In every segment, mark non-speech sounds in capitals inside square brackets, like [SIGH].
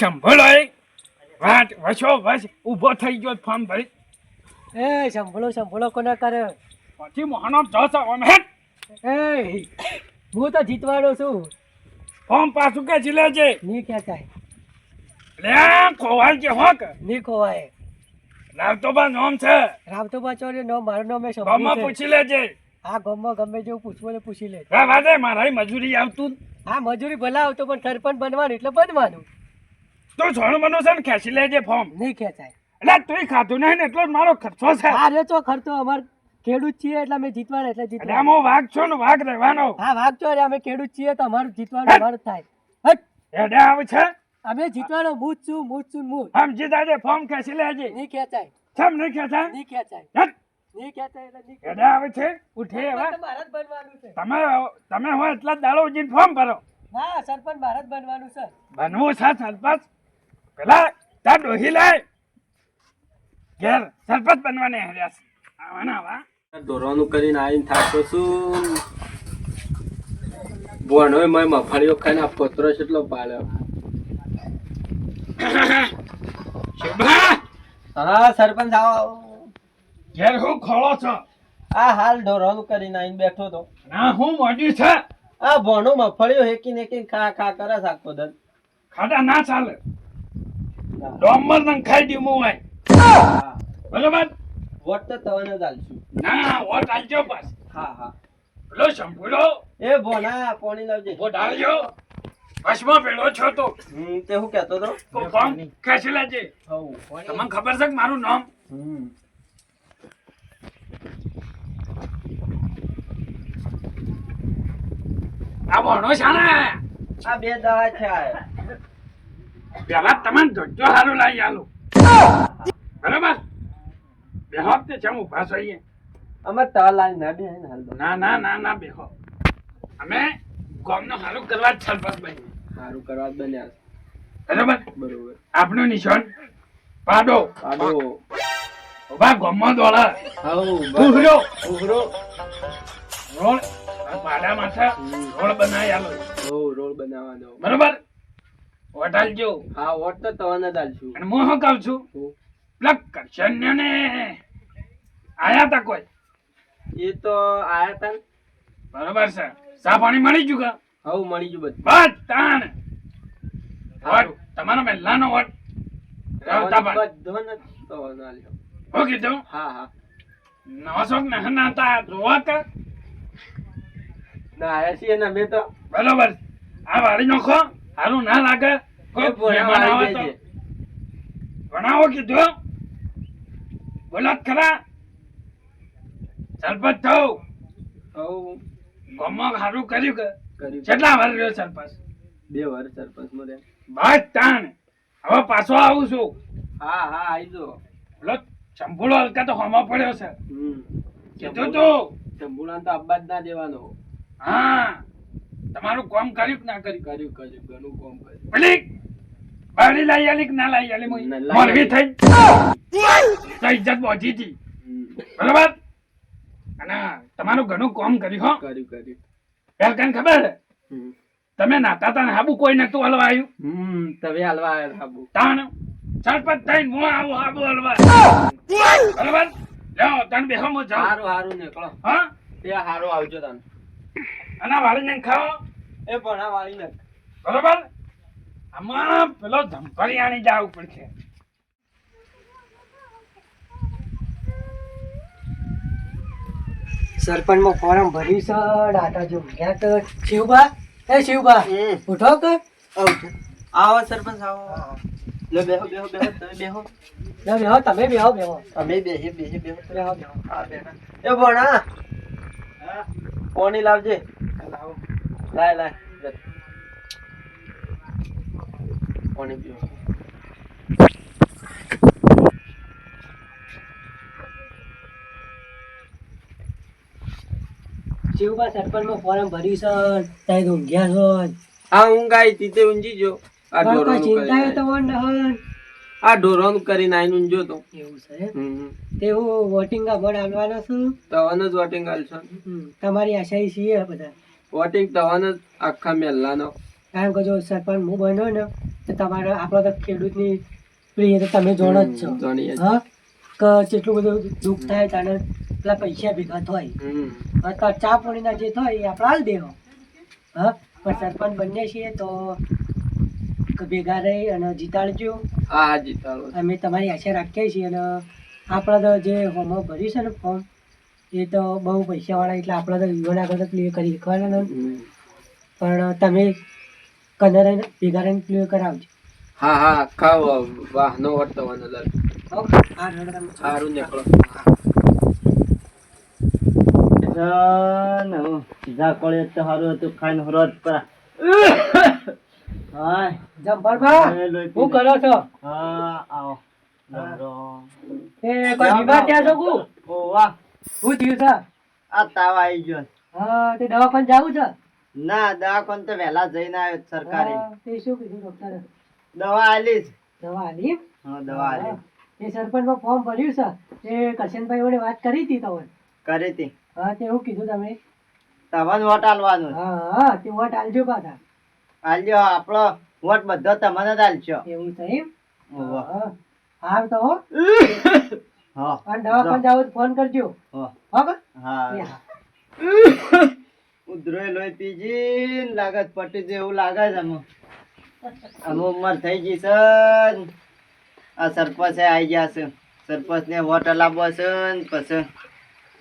સંભળો વાત વસો વસ ઊભો થઈ ગયો ફોર્મ ભરી. એ સંભળો સંભળો કોને કરે પછી મોહનો જસ અમે એ હું તો જીતવાડો છું. ફોર્મ પાછું કે છે? લેજે કે કાય લે ખોવાલ કે હોક? ની ખોવાય. રાવતોબા નામ છે. રાવતોબા ચોરી નો મારું નામ સંભળ્યું છે. પૂછી લેજે આ ગમમાં ગમે જેવું પૂછવું ને પૂછી લે. હા વાદે મારા મજૂરી આવતું. હા મજૂરી ભલા આવતો પણ સરપંચ બનવાનું એટલે બનવાનું. તો સોનું બનો છે ને ખેંચી લેજે ફોર્મ. નહીં ખેંચાય. એટલે તું ખાધું નહીં ને એટલો જ મારો ખર્ચો છે. અરે તો ખર્ચો અમાર ખેડૂત છીએ એટલે અમે જીતવાના એટલે જીતવા રામો આમાં વાઘ છો ને વાઘ રહેવાનો. હા વાગ છો અરે અમે ખેડૂત છીએ તો અમારું જીતવાનું અમારું થાય. હટ! હેડે આવે છે? અમે જીતવાનો હું જ છું હું જ છું હું સમજી દાજે ફોર્મ ખેંચી લેજે. નહીં ખેંચાય. છમ નહીં ખેંચાય? નહીં ખેંચાય. હેટ. નહીં ખેંચાય એટલે નહીં હેડે આવે છે? ઉઠે હવે. ભારત બનવાનું છે. તમે તમે હોય એટલા દાડો ઉજીને ફોર્મ ભરો. ના સરપંચ ભારત બનવાનું છે. બનવું છે સરપંચ? પેલા તા ડોહી લાય ઘેર સરપંચ બનવાને હર્યા છે. આવાના આવા. ઢોરવાનું કરીને આવીને થાકો છું. ભણોય મય મફળીઓ ખાઈને આ પત્રો કેટલો પાડ્યો. શોભા! હા સરપંચ આવો ઘેર હું ખોળો છો? આ હાલ ઢોરવાનું કરીને આવીને બેઠો તો. ના હું મોડ્યું છે. આ ભણો મફળીઓ હેકીને હેકીને ખા ખા કરે છે આખો દન. ખાડા ના ચાલે. ડોમર ને ખાઈ દઉં હું હોય બરાબર? વોટ તો તવાને જ આલશું. ના વોટ આલજો બસ. હા હા. પેલો શંભુડો એ ભોના પાણી લાવજે. વોટ આલજો બસમાં પેલો છો તો. હમ તે હું કહેતો તો તો ફોર્મ ખેંચી લેજે? તમને ખબર છે કે મારું નામ? હમ. આ ભણો છે ને આ બે દવા છે પેલા તમે જોજો સારું લાવી આલો. બરાબર? બે હપ્તે છે ઊભા થઈએ અમે તવા લાવી ના બે ને હાલ ના ના ના ના બેહો અમે ગામનું સારું કરવા જ સરપંચ બની સારું કરવા જ બન્યા બરાબર? બરોબર. આપનું નિશાન પાડો. પાડો. ઊભા ગામમાં દોડા. હા ઉભરો. ઉભરો. રોડ પાડા માથા રોડ બનાવી આલો. રોડ બનાવવાનો. બરાબર? વટાલજો હા વોટ તો તવાને જ અને હું શું કહું છું? હું. કરશન્ય ને આયા તા કોઈ? એ તો આયા તા. બરોબર છે. સા પાણી મળી ગયું કા? હવ મળી ગયું બધું. બસ તાણ વોટ. તમારો મહેલાનો વોટ. રાવતા બા બધાને તવાને આલ્યો. હું કીધું? હા હા. નવસો ના ના તા જોવા કા? ના આયા છીએ ને તો. બરોબર. આ વાળી નાખો સારું ના લાગે. ભણાવો કીધું બોલો ખરા. સરપંચ થવું હવ હારું કર્યું કે? કેટલા વાર રહ્યો સરપંચ? બે વાર સરપંચમાં બસ તાણ. હવે પાછો આવું છું. હા હા આઈ બોલો ચંપુડો હલકા તો હોમો પડ્યો છે. કીધું તું. ચંબુલાને તો અબ્બા જ ના દેવાનો. હા. તમારું કામ કર્યું કે ના કર્યું? કર્યું કર્યું ઘણું કામ કર્યું. ભલે બાળી લઈ આલી કે ના લઈ આલી? આલી. થઈ? તો ઇજ્જત પહોંચી હતી. બરાબર? અને તમારું ઘણું કામ કર્યું હો. કર્યું કર્યું. પેલ કઈ ખબર? તમે નાતા તા હાબુ કોઈ નતું હલવા આવ્યું હમ તમે હલવા આવ્યા હાબુ. તાણ? સરપંચ થઈને હું આવું હાબુ હલવા. બરાબર? જાઓ તને બેહો હું જાઉં હારું હારું નીકળો. હા? તે હારું આવજો તને અને વાળીને ખાઓ. એ ભણા વાળી ને બરોબર? આમાં પેલો ધમકરિયાણી જવું પડશે. સરપંચમાં ફોરમ ભર્યું છે દાદા જો ગયા તો. શિવબા એ શિવબા હમ. ઉઠો કે. આવો સરપંચ આવો. લો બેહો બેહો બેહો તમે બેહો. ના બેહો તમે બેહો બેહો. તમે બેહે બેહે બેહો. બેહો બેહો. એ ભણા. પાણી લાવજે. લાય લાય લે. પાણી પીવો શિવબા સરપંચમાં ફોરમ ભર્યું છે તે જો આ કોઈ ચિંતા તો આ ઢોરોનું કરીને આઈને ઊંઘ્યો તો. એવું છે તે હું વોટિંગ કાગળ આલવાનો છું. તવાનો જ વોટિંગ આલશો. તમારી આશા છીએ બધા. વોટિંગ થવાનો આખા મહેલાનો કારણ કે જો સરપંચ હું બન્યો ને તો તમારે આપણા તો ખેડૂતની પ્રિય તો તમે જોણ જ છો. હા? કે જેટલું બધું દુઃખ થાય તાને પેલા પૈસા ભેગા થાય. તો ચા પાણીના જે થાય એ આપણે હાલ દેવો. હા? પણ સરપંચ બનીએ છીએ તો ભેગા રહી અને જીતાડજો. હા હા જીતાડો. અમે તમારી આશા રાખીએ છીએ અને આપણા તો જે હોમવર્ક ભર્યું છે ને ફોર્મ એ તો બહુ પૈસાવાળા એટલે આપણે તો યુવાન આગળ તો ક્લિયર કરી શકવાના પણ તમે કને ભેગા રહીને ક્લિયર કરાવજો. હા હા આખા વા- વાહનો વર્તવાનો દર હા. સારું નીકળો. સીધા કોળે તો સારું હતું ખાઈને હરોજ પરા. પીને. કરો છો? હા આવો. એ કોઈ બીમાર થયા છો કુ? ઓ વાહ. શું થયું છે? આ તાવ આવી ગયો. હા તે દવાખાને જાવું છે? ના દવાખાને તો વહેલા જઈને આવ્યો સરકારી. તે શું કીધું ડોક્ટરે દવા આલી દવા આલી? હા દવા આલી. એ સરપંચમાં ફોર્મ ભર્યું છે. એ કરશનભાઈ વડે વાત કરી હતી તમે કરી હતી. હા તે એવું કીધું તમે? તમને વોટ આલવાનું? હા હા તે વોટ આલજો પાછા. આલજો આપણો વોટ બધો તમને જ આલજો એવું છે હા હા. તો [LAUGHS] હો. અને દવાખાને જાવ તો ફોન કરજો. હા. હો ઉધરોય લોહી પીજી ને પટી જેવું એવું લાગે છે અમુક અમુક ઉંમર થઈ ગઈ છે આ સરપંચ આવી ગયા છે. સરપંચ ને વોટ લાવવો છે ને પછી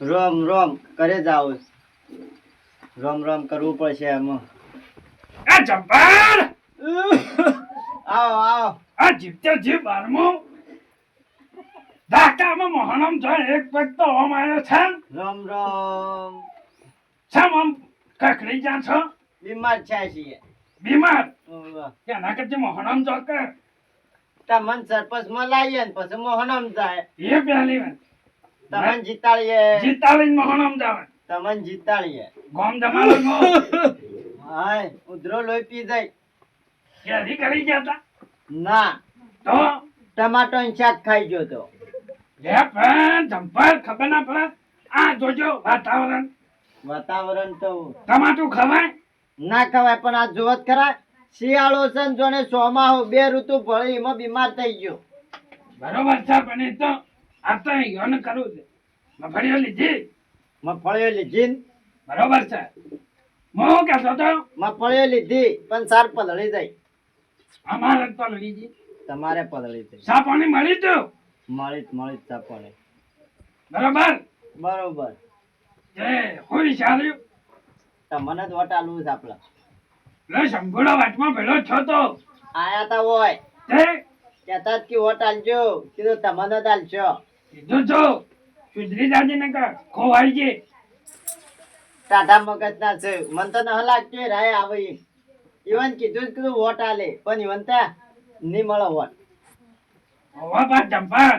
રોમ રોમ કરે જાવ રોમ રોમ કરવું પડશે એમાં આ જબ્બર! આવો આવો. આ જીવતે જીવ બારમો. ઢાકામાં મોહનમ જો એક પગ તો ઓમ આવ્યો છે. રોમ રોમ. સામ આમ કકડી જા છો? બીમાર છે છીએ. બીમાર? કેના કરતી મોહનમ જો કે તમને સરપંચમાં લાવીએ ને પછી મોહનમ જાય. એ પહેલી વાત. તમને જીતાડીએ. જીતાડીને મોહનમ જાવ તમને જીતાડીએ. ગોમ જમાલો નો હાય ઉધરો લોહી પી જાય. કેરી કરી ગયા તા? ના. તો? ટમાટો ની શાક ખાઈ ગયો તો. લે પણ જબ્બર ખબર ના પડે. આ જોજો વાતાવરણ. વાતાવરણ તો ટમાટું ખવાય? ના ખવાય પણ આ જોત ખરા. શિયાળો છે ને જોને ચોમાહો બે ઋતુ ભળી એમાં બીમાર થઈ ગયો. બરોબર છે પણ એ તો આ તો યોન કરવું છે. મફળીઓ લીધી? મફળીઓ લીધી ને? બરોબર છે. હું કહેતો તો મફળીઓ લીધી પણ સાર પલળી જાય અમારે તો લીધી તમારે પલળી જાય ચા પાણી મળી તું મળી જ મળી જ પડે બરાબર? બરોબર. જે હોય સારું તમને જ વટાલું છે આપડે લે શંભુડો વાટમાં ભેળો છો તો. આયા તા હોય. જય કહેતા જ કે વોટ આલજો કીધું તમને જ આલશો. કીધું છો. સુધરી જાજે ને કા ખોવાઈ જે ટાટા મગજ ના છે. મન તો ન લાગતી રાય આવે. ઈવન કીધું કીધું વોટ આલે પણ ઈવન ત્યાં નહીં મળે વોટ. હોવા બા જબ્બર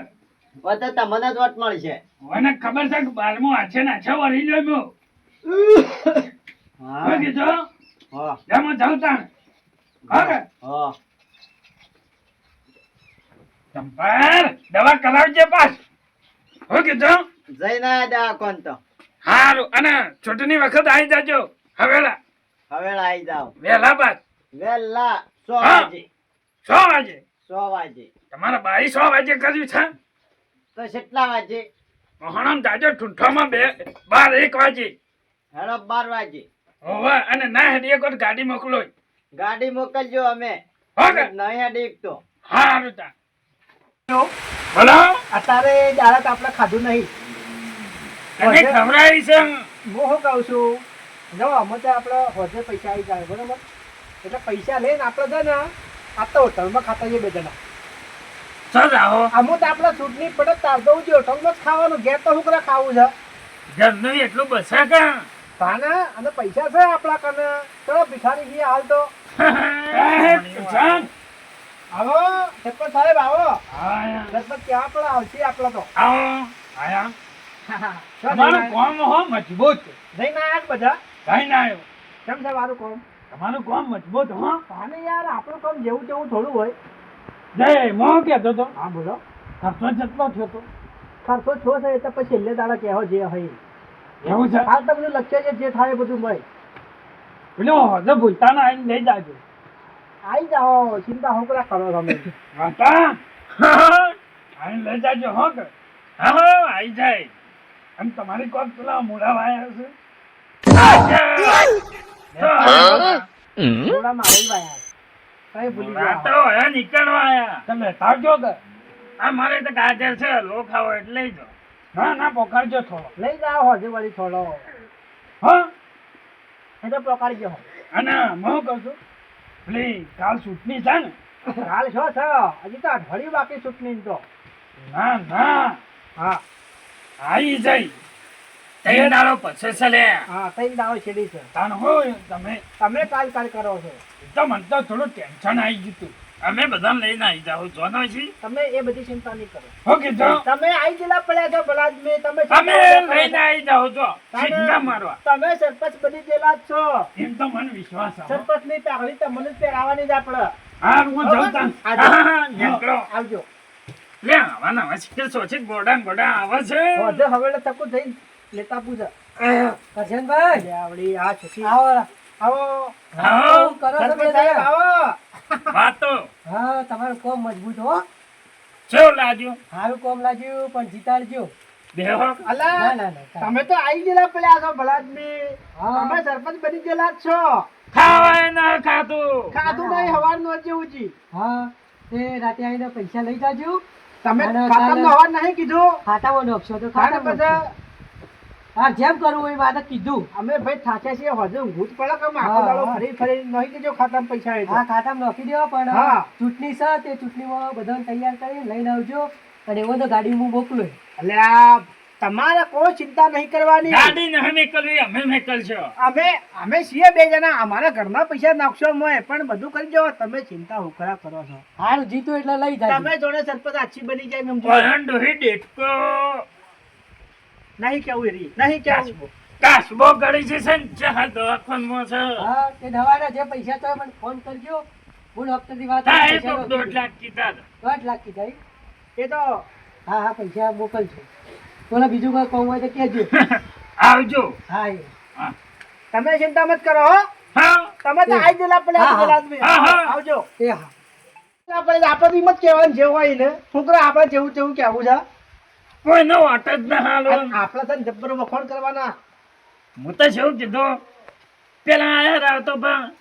હવે તો તમને જ વોટ મળશે. મને ખબર છે કે બારમું આછે ને આછે વળી લ્યો હું. હા. શું કીધું? હા. જેમાં જાઉં તાણ. હા હા. જબ્બર દવા કરાવજે પાસ શું કીધું? જઈને આયા દવાખાન તો. હારું અને ચૂંટણી વખત આવી જાજો. હવેલા. હવે આવી જાઓ. વેલા બસ વેલા સો વાજે સો વાગે. સો વાગે. તમારા બાઈ સો વાજે કર્યું છે? તો કેટલા વાગે? મોહણમ જાજો ઠુંઠામાં બે બાર એક વાજે હેડો બાર વાજે હોવે અને ના હેડી એક ગાડી મોકલો. ગાડી મોકલજો અમે. ઓકે નહીં હેડી એક તો. હા તા. બોલો. અત્યારે ડાયરેક્ટ આપણે ખાધું નહીં. અને ખવડાવી છે? હું શું કહું છું? જો અમે તો આપણે હોજે પૈસા આવી જાય બરાબર? એટલે પૈસા લઈને આપણે છે ને તો હોટલમાં ખાતા જઈએ બે જણા. સર આવો. અમુક તો આપણા ચૂંટણી પડે તાર તો ઉજ્યો હોટલમાં જ ખાવાનું ઘેર તો શું કરે ખાવું છે. ઘરનું એટલું બસે કે તાના અને પૈસા છે આપણા કને. ચલો ભિખારી ગઈ હાલ તો. આવો સરપંચ સાહેબ આવો. લગભગ સરપંચ ક્યાં પણ આવશે આપણા તો. આવો. આયા. [LAUGHS] તમારું કોમ હો મજબૂત. જઈને આયા જ બધા. કઈ ના આવ્યો. કેમ છે મારું કોમ? તમારું કોમ મજબૂત હો. કાને યાર આપણું કામ જેવું તેવું થોડું હોય. જય મો કેતો તો. હા બોલો. ખર્ચો જેટલો થયો તો. ખર્ચો છો છે એટલે પછી છેલ્લે દાડા કહેવો જે હોય. એવું છે? હાલ તમને લક્ષ્ય છે જે થાય બધું ભાઈ પેલો હજુ ભૂલતા ના આવીને લઈ જાજો. આવી જાઓ ચિંતા હું કરા કરો તમે. વાતા આવીને લઈ જાજો હો કે હા હા આવી જાય. એમ તમારી કોક પેલા મોડા વાયા છે લો ખાવો એટલે લઈ પોકારજો થોડો લઈ જાઓ હજુ વળી થોડો હા એ તો પકડી ગયો અને હું કહું છું પ્લીઝ કાલ ચૂંટણી છે ને હાલ છો છે હજી તો અઠવાડિયું બાકી ચૂંટણી તો ના. ના હા આવી જાય તૈયાર દાડો પછી છે લે. હા તઈ દાવો છેડી છે. તાન હોય તમે તમે કાલ કાલ કરો છો. તો મને થોડું ટેન્શન આવી ગયું તું. અમે બધાને લઈને આવી જાઓ જોનો છી તમે એ બધી ચિંતા નહીં કરો. હો કીધું તમે આઈ ગયેલા પડ્યા છો ભલા જ તમે તમે લઈને આવી જાઓ છો કરો. મારવા. તમે સરપંચ બની ગયેલા છો. એમ તો મને વિશ્વાસ આવે. સરપંચની પાઘડી તમને જ પહેરાવાની જ આપણે. હા હું જાઉં તાન. હા, હા, હા, નીકળો. આવજો. લે આવા નવા શિખર સોચી ગોડા ગોડા આવે છે. હવે તકુ થઈ લેતા પૂજા. કરશનભાઈ આવડી આ છોકરી. આવો આવો. આવો. કરો સરપંચ સાહેબ આવો. વાતો. હા તમારું કોમ મજબૂત હો. કેવું લાગ્યું? સારું કોમ લાગ્યું પણ જીતાડજો. તમે તો આઈ ગયેલા પેલા છો ભલા તમે સરપંચ બની ગયેલા જ છો. ખાવાય ના ખાતું ખાધું નહીં હવાર નો જેવું જી. હા તે રાતે આવીને પૈસા લઈ જાજો. તમે ખાતા ના, હવાર નહીં કીધું. ખાતામાં નોખશો તો ખાતા પછી. હા જેમ કરવું એ વાત કીધું. અમે ભાઈ થાક્યા છીએ હજુ ભૂત પડે કે આખો દાડો ફરી ફરી નહીં દેજો ખાતામાં પૈસા હા ખાતામાં નાખી દેવા પણ ચૂંટણી છે તે ચૂંટણીમાં બધાને તૈયાર કરી લઈને આવજો. અને એવો તો ગાડી હું મોકલું. એટલે આ તમારે કોઈ ચિંતા નહીં કરવાની. ગાડી નહીં મેકલવી અમે મેકલશો. અમે અમે છીએ બે જણા. અમારા ઘરના પૈસા નાખશો મોય પણ બધું કરી જો તમે ચિંતા ઉખરા કરો છો. હારું જીતું એટલે લઈ જાય તમે જોડે સરપંચ આછી બની જાય. ડોહી ડેટકો. નહીં કેવું રી નહીં કેવું કાસબો. ગળી જશે ને ચાલ દવાખાનમાં છે. હા તે દવાના જે પૈસા તો મને ફોન કરજો. હું ડોક્ટરની વાત હા એ તો દોઢ લાખ કીધા દોઢ લાખ કીધા એ તો હા હા પૈસા મોકલજો. બોલા બીજું કોઈ કહું હોય તો કહેજો. [LAUGHS] આવજો. હા એ. તમે ચિંતા મત કરો હો. હા. તમે તો આઈ ગયેલા પડે. આવજો. એ હા. આપણે આપણે મત કહેવાનું જેવું હોય ને. છોકરા કરે આપણે જેવું તેવું કહેવું છે. કોઈનો વાટ જ ના હાલો. આપણે તને જબ્બર વખોણ કરવાના. હું તો શું કીધું. પેલા આયા રાવતો પણ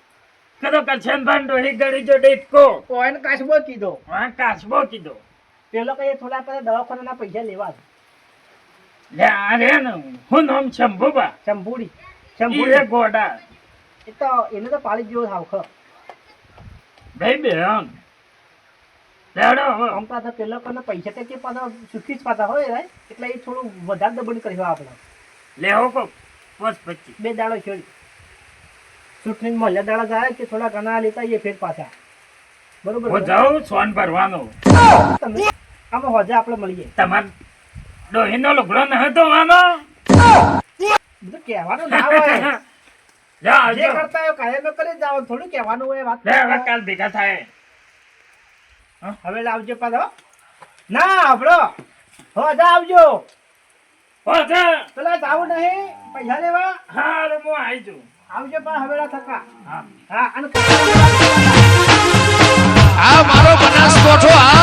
કદો કરશન ભાન ડોહી ગળી જો ડેટકો કોઈને કાશબો કીધો. હા કાસબો કીધો. પેલો કઈ થોડા પેલા દવાખાનાના પૈસા લેવા. લે આ રે ને હું નામ શંભુબા. શંભુડી. ચંપુડી ગોડા. એ તો એને તો પાળી જ જેવો થાવ ખ ભાઈ બેન. આમ પાછા પેલા પણ પૈસા તો કે પાછા સુખી જ પાછા હોય રાય. એટલે એ થોડું વધારે દબણ કર્યું આપણે. લેવો કો બસ પચીસ. બે દાડો છોડી. ચૂંટણી મળ્યા દાડા જાય કે થોડા ઘણા લેતા એ ફેર પાછા. બરોબર? હું જાઉં સોન ભરવાનો. આમાં હોજે આપણે મળીએ. તમાર ડોહીનો લુગડો ન હતો આનો બધું કહેવાનું ના હોય. [LAUGHS] જે કરતા હોય કાયમ કરી જાવ થોડું કહેવાનું હોય વાત. કાલ ભેગા થાય. હવે લાવજો પાછો. ના આપણો હજા આવજો. હો પેલા જાવ નહીં પૈસા લેવા. હા રે હું આવી આવજો પણ હવેલા થકા. હા. હા અને આ મારો બનાસકોઠો આ